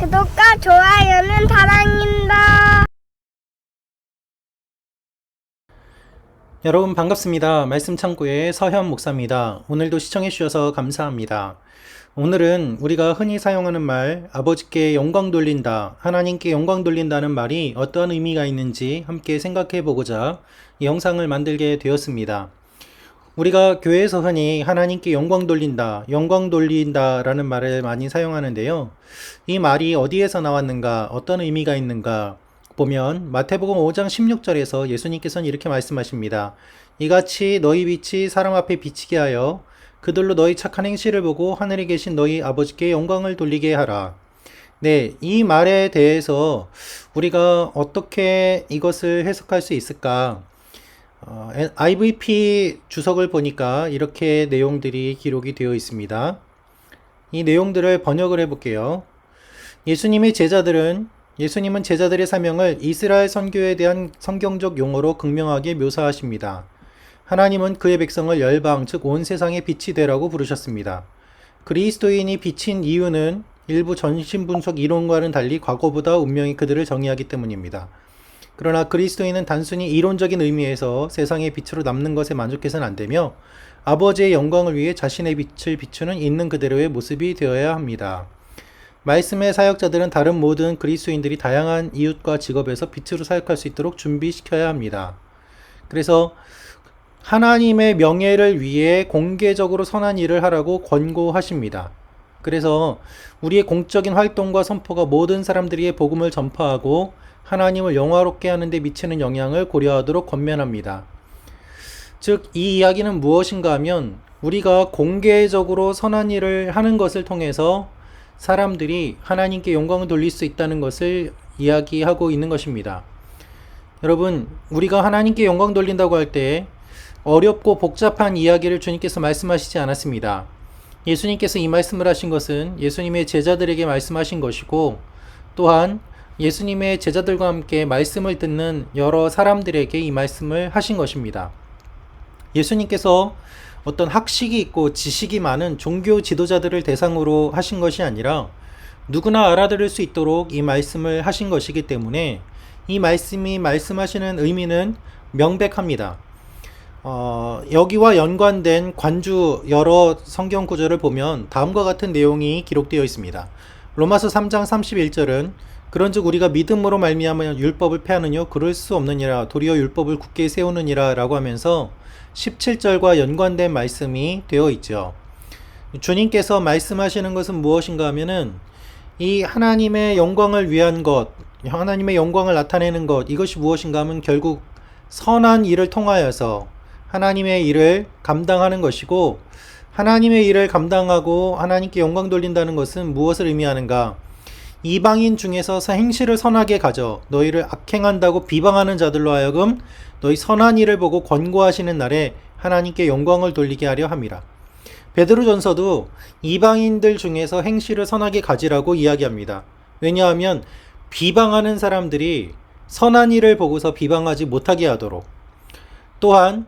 구독과 좋아요는 사랑입니다. 여러분 반갑습니다. 말씀 창고의 서현 목사입니다. 오늘도 시청해 주셔서 감사합니다. 오늘은 우리가 흔히 사용하는 말 아버지께 영광 돌린다, 하나님께 영광 돌린다는 말이 어떠한 의미가 있는지 함께 생각해 보고자 이 영상을 만들게 되었습니다. 우리가 교회에서 흔히 하나님께 영광 돌린다, 영광 돌린다 라는 말을 많이 사용하는데요. 이 말이 어디에서 나왔는가, 어떤 의미가 있는가 보면 마태복음 5장 16절에서 예수님께서는 이렇게 말씀하십니다. 이같이 너희 빛이 사람 앞에 비치게 하여 그들로 너희 착한 행실을 보고 하늘에 계신 너희 아버지께 영광을 돌리게 하라. 네, 이 말에 대해서 우리가 어떻게 이것을 해석할 수 있을까? 어, IVP 주석을 보니까 이렇게 내용들이 기록이 되어 있습니다. 이 내용들을 번역을 해볼게요. 예수님의 제자들은 예수님은 제자들의 사명을 이스라엘 선교에 대한 성경적 용어로 극명하게 묘사하십니다. 하나님은 그의 백성을 열방, 즉 온 세상의 빛이 되라고 부르셨습니다. 그리스도인이 빛인 이유는 일부 전신 분석 이론과는 달리 과거보다 운명이 그들을 정의하기 때문입니다. 그러나 그리스도인은 단순히 이론적인 의미에서 세상의 빛으로 남는 것에 만족해서는 안 되며 아버지의 영광을 위해 자신의 빛을 비추는 있는 그대로의 모습이 되어야 합니다. 말씀의 사역자들은 다른 모든 그리스도인들이 다양한 이웃과 직업에서 빛으로 사역할 수 있도록 준비시켜야 합니다. 그래서 하나님의 명예를 위해 공개적으로 선한 일을 하라고 권고하십니다. 그래서 우리의 공적인 활동과 선포가 모든 사람들에게 복음을 전파하고 하나님을 영화롭게 하는 데 미치는 영향을 고려하도록 권면합니다. 즉, 이 이야기는 무엇인가 하면 우리가 공개적으로 선한 일을 하는 것을 통해서 사람들이 하나님께 영광을 돌릴 수 있다는 것을 이야기하고 있는 것입니다. 여러분, 우리가 하나님께 영광 돌린다고 할 때 어렵고 복잡한 이야기를 주님께서 말씀하시지 않았습니다. 예수님께서 이 말씀을 하신 것은 예수님의 제자들에게 말씀하신 것이고 또한 예수님의 제자들과 함께 말씀을 듣는 여러 사람들에게 이 말씀을 하신 것입니다. 예수님께서 어떤 학식이 있고 지식이 많은 종교 지도자들을 대상으로 하신 것이 아니라 누구나 알아들을 수 있도록 이 말씀을 하신 것이기 때문에 이 말씀이 말씀하시는 의미는 명백합니다. 어, 여기와 연관된 관주 여러 성경 구절을 보면 다음과 같은 내용이 기록되어 있습니다. 로마서 3장 31절은 그런즉 우리가 믿음으로 말미암아 율법을 폐하느뇨 그럴 수 없느니라 도리어 율법을 굳게 세우느니라라고 하면서 17절과 연관된 말씀이 되어 있죠. 주님께서 말씀하시는 것은 무엇인가 하면은 이 하나님의 영광을 위한 것, 하나님의 영광을 나타내는 것, 이것이 무엇인가 하면 결국 선한 일을 통하여서 하나님의 일을 감당하는 것이고 하나님의 일을 감당하고 하나님께 영광 돌린다는 것은 무엇을 의미하는가? 이방인 중에서 행실을 선하게 가져 너희를 악행한다고 비방하는 자들로 하여금 너희 선한 일을 보고 권고하시는 날에 하나님께 영광을 돌리게 하려 함이라. 베드로전서도 이방인들 중에서 행실을 선하게 가지라고 이야기합니다. 왜냐하면 비방하는 사람들이 선한 일을 보고서 비방하지 못하게 하도록. 또한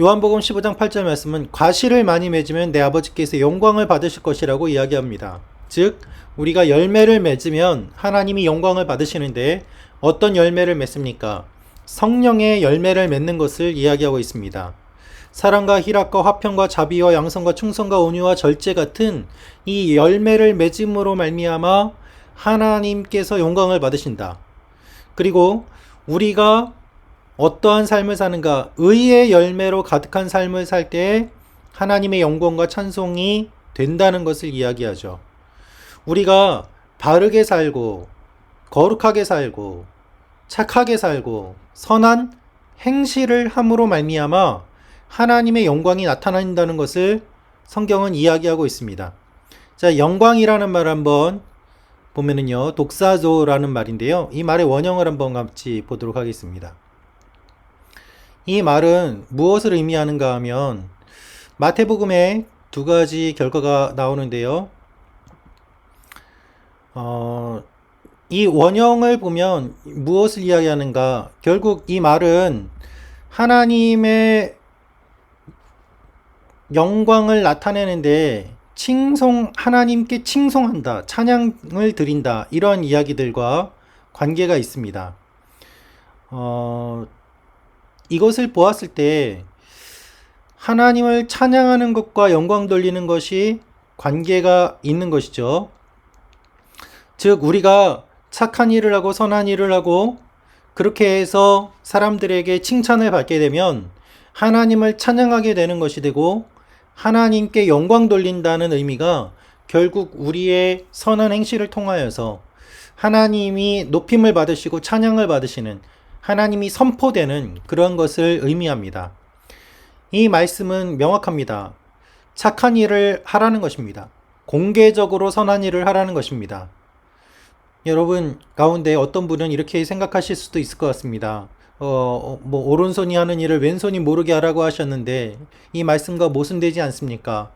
요한복음 15장 8절 말씀은 과실을 많이 맺으면 내 아버지께서 영광을 받으실 것이라고 이야기합니다. 즉 우리가 열매를 맺으면 하나님이 영광을 받으시는데 어떤 열매를 맺습니까? 성령의 열매를 맺는 것을 이야기하고 있습니다. 사랑과 희락과 화평과 자비와 양성과 충성과 온유와 절제 같은 이 열매를 맺음으로 말미암아 하나님께서 영광을 받으신다. 그리고 우리가 어떠한 삶을 사는가 의의 열매로 가득한 삶을 살 때 하나님의 영광과 찬송이 된다는 것을 이야기하죠. 우리가 바르게 살고 거룩하게 살고 착하게 살고 선한 행실을 함으로 말미암아 하나님의 영광이 나타난다는 것을 성경은 이야기하고 있습니다. 자, 영광이라는 말 한번 보면은요, 독사조라는 말인데요. 이 말의 원형을 한번 같이 보도록 하겠습니다. 이 말은 무엇을 의미하는가 하면 마태복음에 두 가지 결과가 나오는데요. 어, 이 원형을 보면 무엇을 이야기하는가? 결국 이 말은 하나님의 영광을 나타내는데 칭송, 하나님께 칭송한다, 찬양을 드린다, 이런 이야기들과 관계가 있습니다. 어, 이것을 보았을 때, 하나님을 찬양하는 것과 영광 돌리는 것이 관계가 있는 것이죠. 즉, 우리가 착한 일을 하고 선한 일을 하고 그렇게 해서 사람들에게 칭찬을 받게 되면 하나님을 찬양하게 되는 것이 되고 하나님께 영광 돌린다는 의미가 결국 우리의 선한 행실을 통하여서 하나님이 높임을 받으시고 찬양을 받으시는 하나님이 선포되는 그런 것을 의미합니다. 이 말씀은 명확합니다. 착한 일을 하라는 것입니다. 공개적으로 선한 일을 하라는 것입니다. 여러분 가운데 어떤 분은 이렇게 생각하실 수도 있을 것 같습니다. 어, 뭐 오른손이 하는 일을 왼손이 모르게 하라고 하셨는데 이 말씀과 모순되지 않습니까?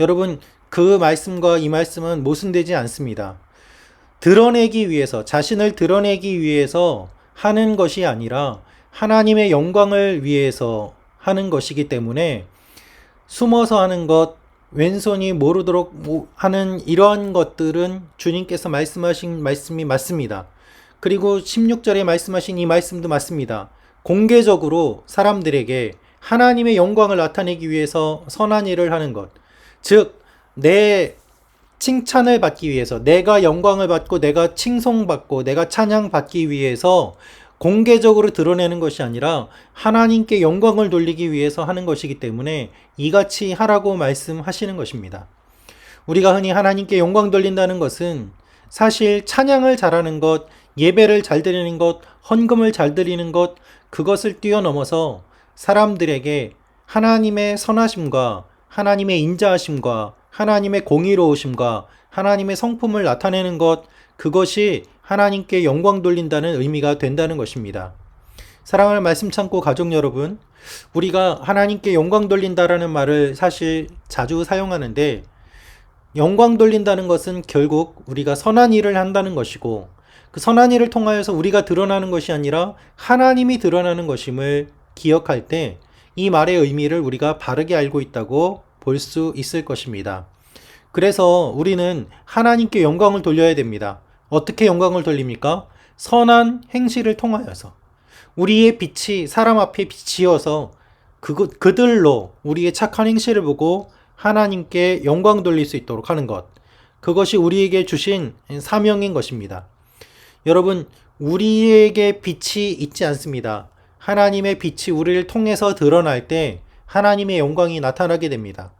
여러분 그 말씀과 이 말씀은 모순되지 않습니다. 드러내기 위해서 자신을 드러내기 위해서 하는 것이 아니라 하나님의 영광을 위해서 하는 것이기 때문에 숨어서 하는 것, 왼손이 모르도록 뭐 하는 이러한 것들은 주님께서 말씀하신 말씀이 맞습니다. 그리고 16절에 말씀하신 이 말씀도 맞습니다. 공개적으로 사람들에게 하나님의 영광을 나타내기 위해서 선한 일을 하는 것. 즉, 내 칭찬을 받기 위해서, 내가 영광을 받고, 내가 칭송받고, 내가 찬양받기 위해서 공개적으로 드러내는 것이 아니라 하나님께 영광을 돌리기 위해서 하는 것이기 때문에 이같이 하라고 말씀하시는 것입니다. 우리가 흔히 하나님께 영광 돌린다는 것은 사실 찬양을 잘하는 것, 예배를 잘 드리는 것, 헌금을 잘 드리는 것, 그것을 뛰어넘어서 사람들에게 하나님의 선하심과 하나님의 인자하심과 하나님의 공의로우심과 하나님의 성품을 나타내는 것, 그것이 하나님께 영광 돌린다는 의미가 된다는 것입니다. 사랑하는 말씀 참고 가족 여러분, 우리가 하나님께 영광 돌린다라는 말을 사실 자주 사용하는데, 영광 돌린다는 것은 결국 우리가 선한 일을 한다는 것이고, 그 선한 일을 통하여서 우리가 드러나는 것이 아니라 하나님이 드러나는 것임을 기억할 때, 이 말의 의미를 우리가 바르게 알고 있다고 볼 수 있을 것입니다. 그래서 우리는 하나님께 영광을 돌려야 됩니다. 어떻게 영광을 돌립니까? 선한 행실을 통하여서 우리의 빛이 사람 앞에 비치어서 그, 그들로 우리의 착한 행실을 보고 하나님께 영광 돌릴 수 있도록 하는 것. 그것이 우리에게 주신 사명인 것입니다. 여러분, 우리에게 빛이 있지 않습니다. 하나님의 빛이 우리를 통해서 드러날 때 하나님의 영광이 나타나게 됩니다.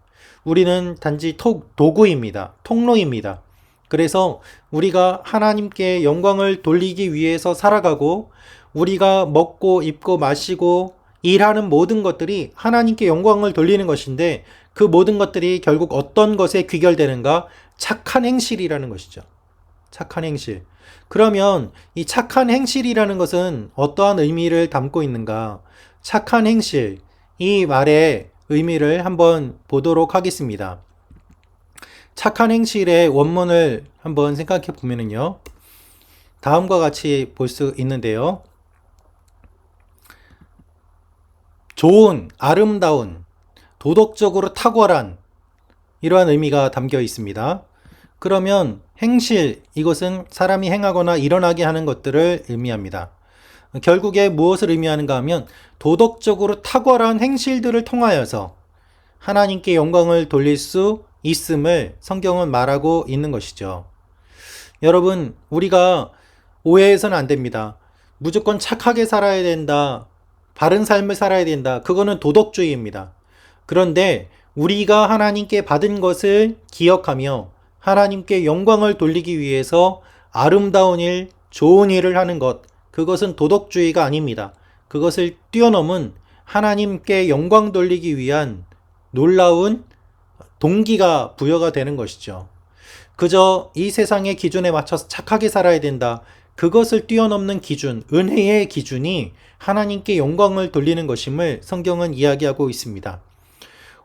우리는 단지 톡, 도구입니다. 통로입니다. 그래서 우리가 하나님께 영광을 돌리기 위해서 살아가고 우리가 먹고 입고 마시고 일하는 모든 것들이 하나님께 영광을 돌리는 것인데 그 모든 것들이 결국 어떤 것에 귀결되는가? 착한 행실이라는 것이죠. 착한 행실. 그러면 이 착한 행실이라는 것은 어떠한 의미를 담고 있는가? 착한 행실. 이 말의 의미를 한번 보도록 하겠습니다. 착한 행실의 원문을 한번 생각해 보면은요. 다음과 같이 볼 수 있는데요. 좋은, 아름다운, 도덕적으로 탁월한 이러한 의미가 담겨 있습니다. 그러면 행실, 이것은 사람이 행하거나 일어나게 하는 것들을 의미합니다. 결국에 무엇을 의미하는가 하면 도덕적으로 탁월한 행실들을 통하여서 하나님께 영광을 돌릴 수 있음을 성경은 말하고 있는 것이죠. 여러분, 우리가 오해해서는 안 됩니다. 무조건 착하게 살아야 된다. 바른 삶을 살아야 된다. 그거는 도덕주의입니다. 그런데 우리가 하나님께 받은 것을 기억하며 하나님께 영광을 돌리기 위해서 아름다운 일, 좋은 일을 하는 것, 그것은 도덕주의가 아닙니다. 그것을 뛰어넘은 하나님께 영광 돌리기 위한 놀라운 동기가 부여가 되는 것이죠. 그저 이 세상의 기준에 맞춰서 착하게 살아야 된다. 그것을 뛰어넘는 기준, 은혜의 기준이 하나님께 영광을 돌리는 것임을 성경은 이야기하고 있습니다.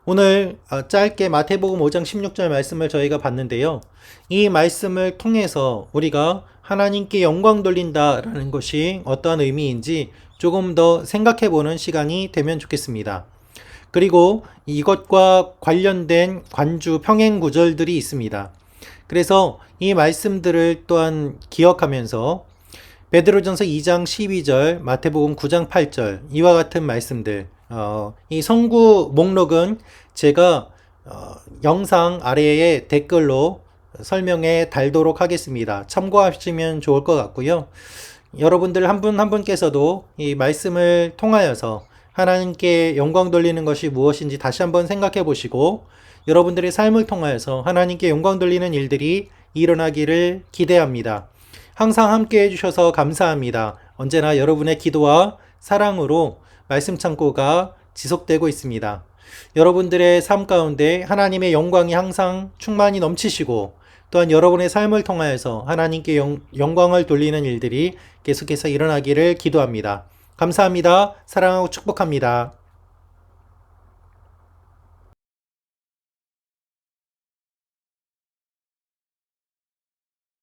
오늘 어, 짧게 마태복음 5장 16절 말씀을 저희가 봤는데요. 이 말씀을 통해서 우리가 하나님께 영광 돌린다라는 것이 어떠한 의미인지 조금 더 생각해 보는 시간이 되면 좋겠습니다. 그리고 이것과 관련된 관주 평행 구절들이 있습니다. 그래서 이 말씀들을 또한 기억하면서 베드로전서 2장 12절, 마태복음 9장 8절 이와 같은 말씀들 어, 이 성구 목록은 제가 어, 영상 아래에 댓글로 설명해 달도록 하겠습니다. 참고하시면 좋을 것 같고요. 여러분들 한분한 분께서도 이 말씀을 통하여서 하나님께 영광 돌리는 것이 무엇인지 다시 한번 생각해 보시고 여러분들의 삶을 통하여서 하나님께 영광 돌리는 일들이 일어나기를 기대합니다. 항상 함께 해주셔서 감사합니다. 언제나 여러분의 기도와 사랑으로 말씀 창고가 지속되고 있습니다. 여러분들의 삶 가운데 하나님의 영광이 항상 충만히 넘치시고 또한 여러분의 삶을 통하여서 하나님께 영, 영광을 돌리는 일들이 계속해서 일어나기를 기도합니다. 감사합니다. 사랑하고 축복합니다.